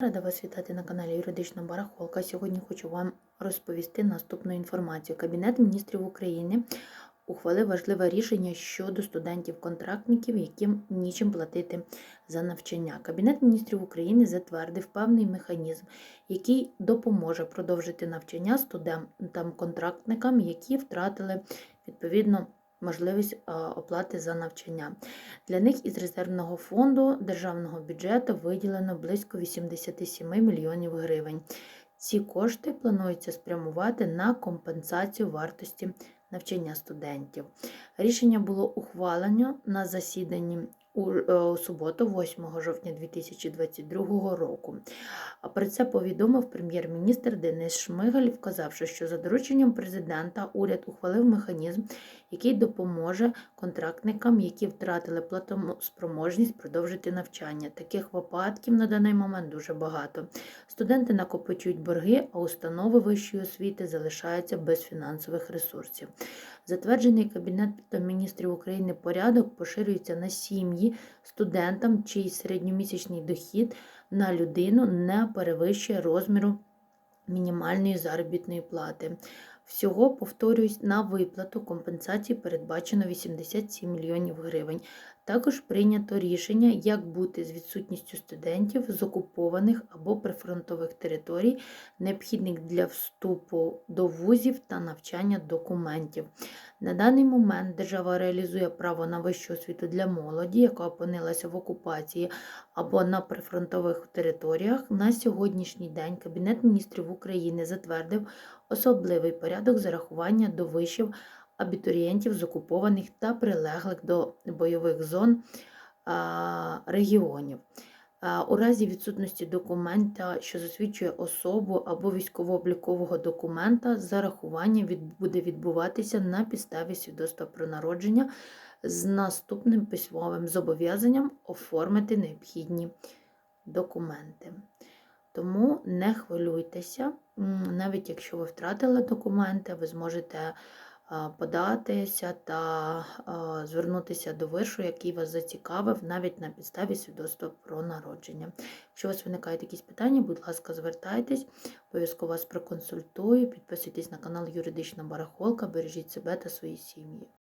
Рада вас вітати на каналі Юридична Барахолка. Сьогодні хочу вам розповісти наступну інформацію. Кабінет міністрів України ухвалив важливе рішення щодо студентів-контрактників, яким нічим платити за навчання. Кабінет міністрів України затвердив певний механізм, який допоможе продовжити навчання студентам-контрактникам, які втратили відповідно можливість е, оплати за навчання. Для них із резервного фонду державного бюджету виділено близько 87 мільйонів гривень. Ці кошти планується спрямувати на компенсацію вартості навчання студентів. Рішення було ухвалено на засіданні у, е, у суботу, 8 жовтня 2022 року. А Про це повідомив прем'єр-міністр Денис Шмигаль, вказавши, що за дорученням президента уряд ухвалив механізм, який допоможе контрактникам, які втратили платоспроможність продовжити навчання. Таких випадків на даний момент дуже багато. Студенти накопичують борги, а установи вищої освіти залишаються без фінансових ресурсів. Затверджений Кабінетом міністрів України порядок поширюється на сім'ї студентам, чий середньомісячний дохід на людину не перевищує розміру мінімальної заробітної плати. Всього, повторюсь, на виплату компенсації передбачено 87 мільйонів гривень. Також прийнято рішення, як бути з відсутністю студентів з окупованих або прифронтових територій, необхідних для вступу до вузів та навчання документів. На даний момент держава реалізує право на вищу освіту для молоді, яка опинилася в окупації або на прифронтових територіях. На сьогоднішній день Кабінет міністрів України затвердив особливий порядок зарахування до вишів абітурієнтів з окупованих та прилеглих до бойових зон регіонів. У разі відсутності документа, що засвідчує особу або військово-облікового документа, зарахування буде відбуватися на підставі свідоцтва про народження з наступним письмовим зобов'язанням оформити необхідні документи. Тому не хвилюйтеся, навіть якщо ви втратили документи, ви зможете податися та звернутися до вишу, який вас зацікавив, навіть на підставі свідоцтва про народження. Якщо у вас виникають якісь питання, будь ласка, звертайтесь, обов'язково вас проконсультую, підписуйтесь на канал Юридична Барахолка, бережіть себе та свої сім'ї.